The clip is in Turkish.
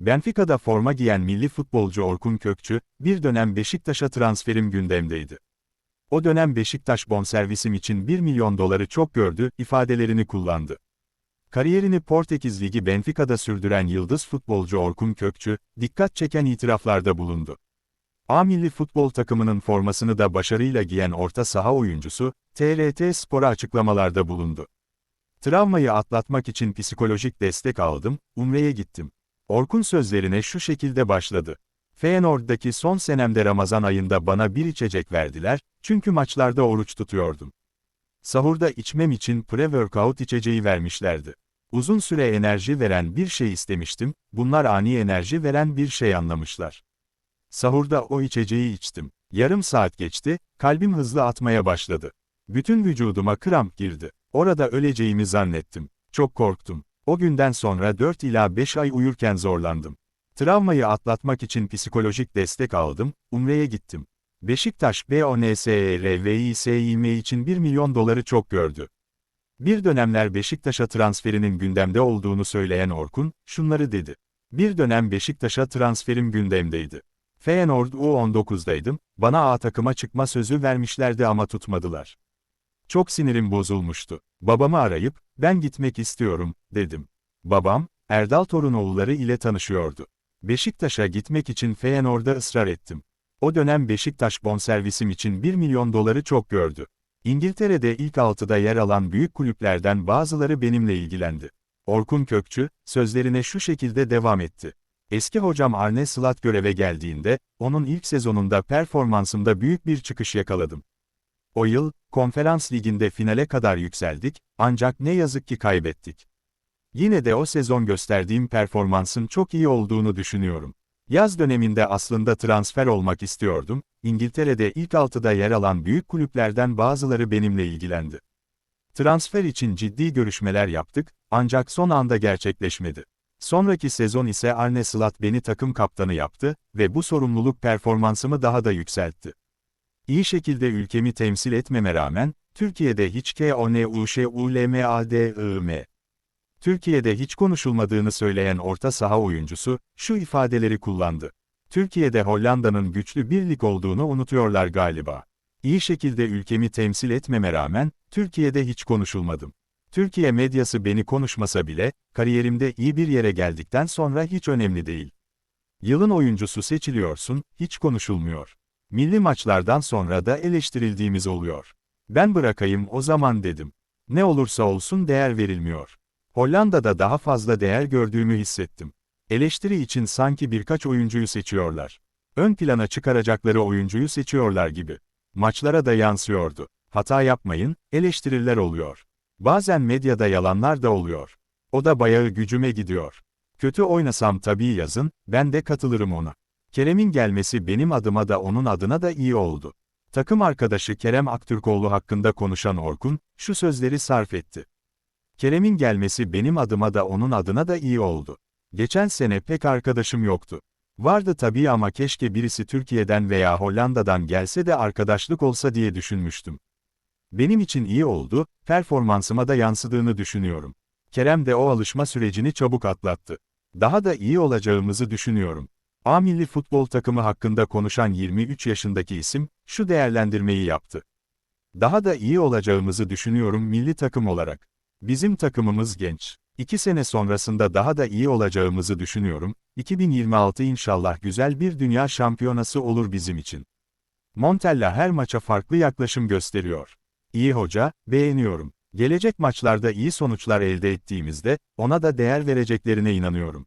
Benfica'da forma giyen milli futbolcu Orkun Kökçü, bir dönem Beşiktaş'a transferim gündemdeydi. O dönem Beşiktaş bonservisim için 1 milyon doları çok gördü, ifadelerini kullandı. Kariyerini Portekiz Ligi Benfica'da sürdüren yıldız futbolcu Orkun Kökçü, dikkat çeken itiraflarda bulundu. A milli futbol takımının formasını da başarıyla giyen orta saha oyuncusu, TRT Spor'a açıklamalarda bulundu. Travmayı atlatmak için psikolojik destek aldım, Umre'ye gittim. Orkun sözlerine şu şekilde başladı. Feyenoord'daki son senemde Ramazan ayında bana bir içecek verdiler, çünkü maçlarda oruç tutuyordum. Sahurda içmem için pre-workout içeceği vermişlerdi. Uzun süre enerji veren bir şey istemiştim, bunlar ani enerji veren bir şey anlamışlar. Sahurda o içeceği içtim. Yarım saat geçti, kalbim hızlı atmaya başladı. Bütün vücuduma kramp girdi. Orada öleceğimi zannettim. Çok korktum. O günden sonra 4 ila 5 ay uyurken zorlandım. Travmayı atlatmak için psikolojik destek aldım, Umre'ye gittim. Beşiktaş BONSERVİSİM için 1 milyon doları çok gördü. Bir dönemler Beşiktaş'a transferinin gündemde olduğunu söyleyen Orkun, şunları dedi. Bir dönem Beşiktaş'a transferim gündemdeydi. Feyenoord U19'daydım, bana A takıma çıkma sözü vermişlerdi ama tutmadılar. Çok sinirim bozulmuştu. Babamı arayıp, ben gitmek istiyorum, dedim. Babam, Erdal Torunoğulları ile tanışıyordu. Beşiktaş'a gitmek için Feyenoord'a ısrar ettim. O dönem Beşiktaş bonservisim için 1 milyon doları çok gördü. İngiltere'de ilk altıda yer alan büyük kulüplerden bazıları benimle ilgilendi. Orkun Kökçü, sözlerine şu şekilde devam etti. Eski hocam Arne Slot göreve geldiğinde, onun ilk sezonunda performansımda büyük bir çıkış yakaladım. O yıl, konferans liginde finale kadar yükseldik, ancak ne yazık ki kaybettik. Yine de o sezon gösterdiğim performansın çok iyi olduğunu düşünüyorum. Yaz döneminde aslında transfer olmak istiyordum, İngiltere'de ilk altıda yer alan büyük kulüplerden bazıları benimle ilgilendi. Transfer için ciddi görüşmeler yaptık, ancak son anda gerçekleşmedi. Sonraki sezon ise Arne Slot beni takım kaptanı yaptı ve bu sorumluluk performansımı daha da yükseltti. İyi şekilde ülkemi temsil etmeme rağmen, Türkiye'de hiç KONUŞULMADIM. Türkiye'de hiç konuşulmadığını söyleyen orta saha oyuncusu, şu ifadeleri kullandı. Türkiye'de Hollanda'nın güçlü bir lig olduğunu unutuyorlar galiba. İyi şekilde ülkemi temsil etmeme rağmen, Türkiye'de hiç konuşulmadım. Türkiye medyası beni konuşmasa bile, kariyerimde iyi bir yere geldikten sonra hiç önemli değil. Yılın oyuncusu seçiliyorsun, hiç konuşulmuyor. Milli maçlardan sonra da eleştirildiğimiz oluyor. Ben bırakayım o zaman dedim. Ne olursa olsun değer verilmiyor. Hollanda'da daha fazla değer gördüğümü hissettim. Eleştiri için sanki birkaç oyuncuyu seçiyorlar. Ön plana çıkaracakları oyuncuyu seçiyorlar gibi. Maçlara da yansıyordu. Hata yapmayın, eleştiriler oluyor. Bazen medyada yalanlar da oluyor. O da bayağı gücüme gidiyor. Kötü oynasam tabii yazın, ben de katılırım ona. Kerem'in gelmesi benim adıma da onun adına da iyi oldu. Takım arkadaşı Kerem Aktürkoğlu hakkında konuşan Orkun, şu sözleri sarf etti. Kerem'in gelmesi benim adıma da onun adına da iyi oldu. Geçen sene pek arkadaşım yoktu. Vardı tabii ama keşke birisi Türkiye'den veya Hollanda'dan gelse de arkadaşlık olsa diye düşünmüştüm. Benim için iyi oldu, performansıma da yansıdığını düşünüyorum. Kerem de o alışma sürecini çabuk atlattı. Daha da iyi olacağımızı düşünüyorum. A milli futbol takımı hakkında konuşan 23 yaşındaki isim, şu değerlendirmeyi yaptı. Daha da iyi olacağımızı düşünüyorum milli takım olarak. Bizim takımımız genç. İki sene sonrasında daha da iyi olacağımızı düşünüyorum, 2026 inşallah güzel bir dünya şampiyonası olur bizim için. Montella her maça farklı yaklaşım gösteriyor. İyi hoca, beğeniyorum. Gelecek maçlarda iyi sonuçlar elde ettiğimizde, ona da değer vereceklerine inanıyorum.